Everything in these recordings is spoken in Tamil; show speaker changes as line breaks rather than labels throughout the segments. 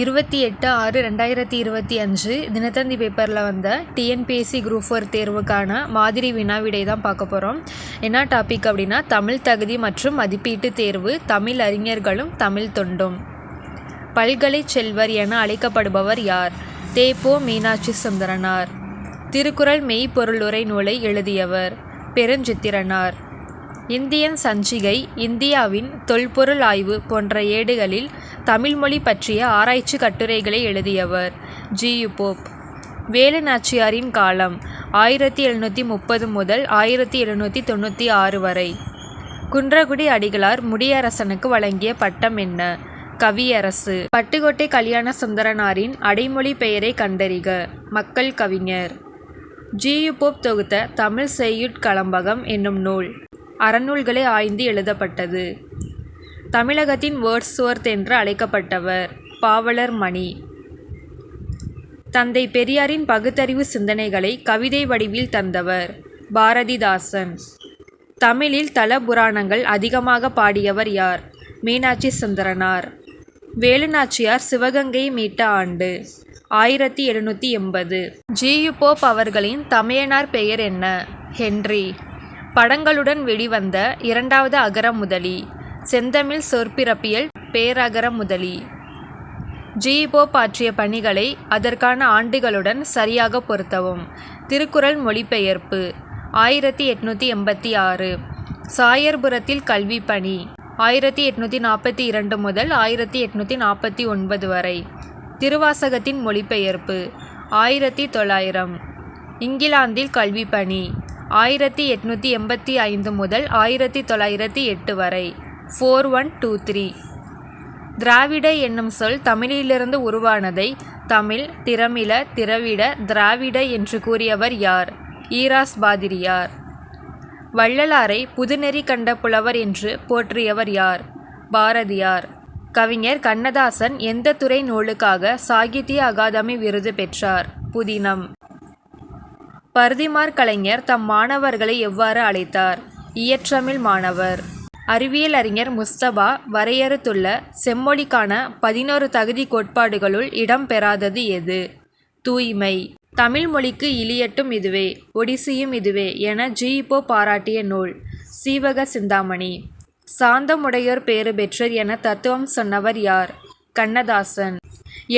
இருபத்தி எட்டு ஆறு ரெண்டாயிரத்தி இருபத்தி அஞ்சு தினத்தந்தி பேப்பரில் வந்த டிஎன்பிஎஸ்சி குரூப் ஃபோர் தேர்வுக்கான மாதிரி வினாவிடை தான் பார்க்க போகிறோம் என்ன டாபிக் அப்படின்னா தமிழ் தகுதி மற்றும் மதிப்பீட்டு தேர்வு தமிழ் அறிஞர்களும் தமிழ் தொண்டும் பல்கலை செல்வர் என அழைக்கப்படுபவர் யார் தேப்போ மீனாட்சி சுந்தரனார் திருக்குறள் மெய்ப்பொருளுரை நூலை எழுதியவர் பெருஞ்சித்திரனார் இந்தியன் சஞ்சிகை இந்தியாவின் தொல்பொருள் ஆய்வு போன்ற ஏடுகளில் தமிழ்மொழி பற்றிய ஆராய்ச்சி கட்டுரைகளை எழுதியவர் ஜியு போப் வேலு நாச்சியாரின் காலம் ஆயிரத்தி எழுநூற்றி முப்பது முதல் ஆயிரத்தி எழுநூற்றி தொண்ணூற்றி ஆறு வரை குன்றகுடி அடிகளார் முடியரசனுக்கு வழங்கிய பட்டம் என்ன கவியரசு பட்டுக்கோட்டை கல்யாண சுந்தரனாரின் அடைமொழி பெயரை கண்டறிக மக்கள் கவிஞர் ஜியு போப் தொகுத்த தமிழ் செய்யுட் களம்பகம் என்னும் நூல் அறநூல்களை ஆய்ந்து எழுதப்பட்டது தமிழகத்தின் வேர்ட்ஸ்வர்த் என்று அழைக்கப்பட்டவர் பாவலர் மணி தந்தை பெரியாரின் பகுத்தறிவு சிந்தனைகளை கவிதை வடிவில் தந்தவர் பாரதிதாசன் தமிழில் தல புராணங்கள் அதிகமாக பாடியவர் யார் மீனாட்சி சுந்தரனார் வேலுநாச்சியார் சிவகங்கையை மீட்ட ஆண்டு ஆயிரத்தி எழுநூற்றி எண்பது ஜியு போப் அவர்களின் தமையனார் பெயர் என்ன ஹென்றி படங்களுடன் வெளிவந்த இரண்டாவது முதலி செந்தமிழ் சொற்பிறப்பியல் முதலி ஜீபோ பாற்றிய பணிகளை அதற்கான ஆண்டுகளுடன் சரியாக பொருத்தவும் திருக்குறள் மொழிபெயர்ப்பு ஆயிரத்தி எட்நூற்றி எண்பத்தி ஆறு சாயர்புரத்தில் கல்வி பணி ஆயிரத்தி எட்நூற்றி நாற்பத்தி இரண்டு முதல் ஆயிரத்தி எட்நூற்றி நாற்பத்தி ஒன்பது வரை திருவாசகத்தின் மொழிபெயர்ப்பு ஆயிரத்தி தொள்ளாயிரம் இங்கிலாந்தில் கல்வி பணி ஆயிரத்தி எட்நூத்தி எண்பத்தி ஐந்து முதல் ஆயிரத்தி தொள்ளாயிரத்தி எட்டு வரை four one two three Dravida என்னும் சொல் தமிழிலிருந்து உருவானதை தமிழ் திறமில திரவிட திராவிட என்று கூறியவர் யார் ஈராஸ் பாதிரியார் வள்ளலாரை புதுநெறி கண்ட புலவர் என்று போற்றியவர் யார் பாரதியார் கவிஞர் கண்ணதாசன் எந்த துறை நூலுக்காக சாகித்ய அகாதமி விருது பெற்றார் புதினம் பருதிமார் கலைஞர் தம் மாணவர்களை எவ்வாறு அழைத்தார் இயற்றமிழ் மாணவர் அறிவியல் அறிஞர் முஸ்தபா வரையறுத்துள்ள செம்மொழிக்கான பதினோரு தகுதி கோட்பாடுகளுள் இடம்பெறாதது எது தூய்மை தமிழ் மொழிக்கு இலியட்டும் இதுவே ஒடிசியும் இதுவே என ஜீப்போ பாராட்டிய நூல் சீவக சிந்தாமணி சாந்தமுடையோர் பேறு பெற்றர் என தத்துவம் சொன்னவர் யார் கண்ணதாசன்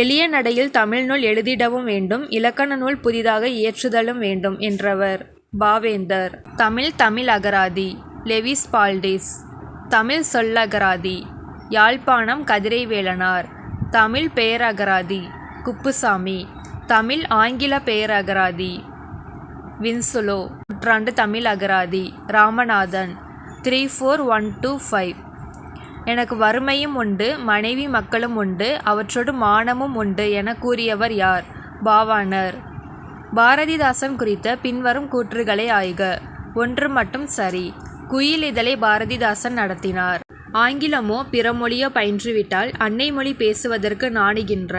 எளிய நடையில் தமிழ்நூல் எழுதிடவும் வேண்டும் இலக்கண நூல் புதிதாக இயற்றுதலும் வேண்டும் என்றவர் பாவேந்தர் தமிழ் தமிழ் அகராதி லெவிஸ் பால்டிஸ் தமிழ் சொல்லகராதி யாழ்ப்பாணம் கதிரைவேலனார் தமிழ் பேரகராதி குப்புசாமி தமிழ் ஆங்கில பேரகராதி வின்சுலோ நூற்றாண்டு தமிழ் அகராதி Ramanathan three four one two five எனக்கு வறுமையும் உண்டு மனைவி மக்களும் உண்டு அவற்றோடு மானமும் உண்டு என கூறியவர் யார் பாவானர் பாரதிதாசன் குறித்த பின்வரும் கூற்றுகளை ஆய்க ஒன்று மட்டும் சரி குயில் இதழை பாரதிதாசன் நடத்தினார் ஆங்கிலமோ பிற மொழியோ பயின்றுவிட்டால் அன்னை மொழி பேசுவதற்கு நாணுகின்ற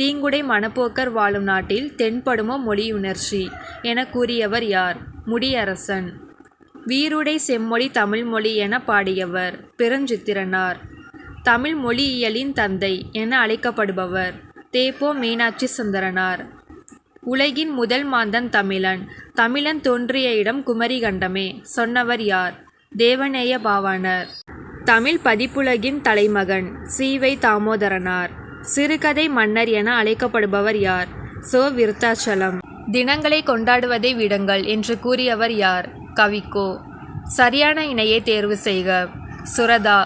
தீங்குடை மனப்போக்கர் வாழும் நாட்டில் தென்படுமோ மொழியுணர்ச்சி என கூறியவர் யார் முடியரசன் வீருடை செம்மொழி தமிழ்மொழி என பாடியவர் பெருஞ்சித்திரனார் தமிழ் மொழியியலின் தந்தை என அழைக்கப்படுபவர் தேப்போ மீனாட்சி சுந்தரனார் உலகின் முதல் மாந்தன் தமிழன் தமிழன் தோன்றிய இடம் குமரிகண்டமே சொன்னவர் யார் தேவநேய பாவானர் தமிழ் பதிப்புலகின் தலைமகன் சீவை தாமோதரனார் சிறுகதை மன்னர் என அழைக்கப்படுபவர் யார் சோ விருத்தாச்சலம் தினங்களை கொண்டாடுவதை விடுங்கள் என்று கூறியவர் யார் கவிக்கோ சரியான இணையை தேர்வு செய்க சுரதா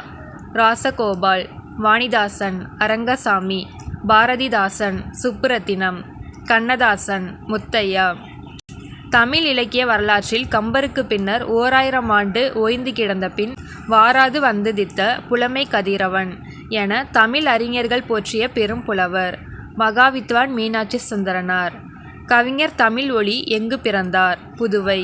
ராசகோபால் வாணிதாசன் அரங்கசாமி பாரதிதாசன் சுப்புரத்தினம் கண்ணதாசன் முத்தையா தமிழ் இலக்கிய வரலாற்றில் கம்பருக்கு பின்னர் ஓராயிரம் ஆண்டு ஓய்ந்து கிடந்த பின் வாராது வந்துதித்த புலமை கதிரவன் என தமிழ் அறிஞர்கள் போற்றிய பெரும் புலவர் மகாவித்வான் மீனாட்சி சுந்தரனார் கவிஞர் தமிழ் ஒளி எங்கு பிறந்தார் புதுவை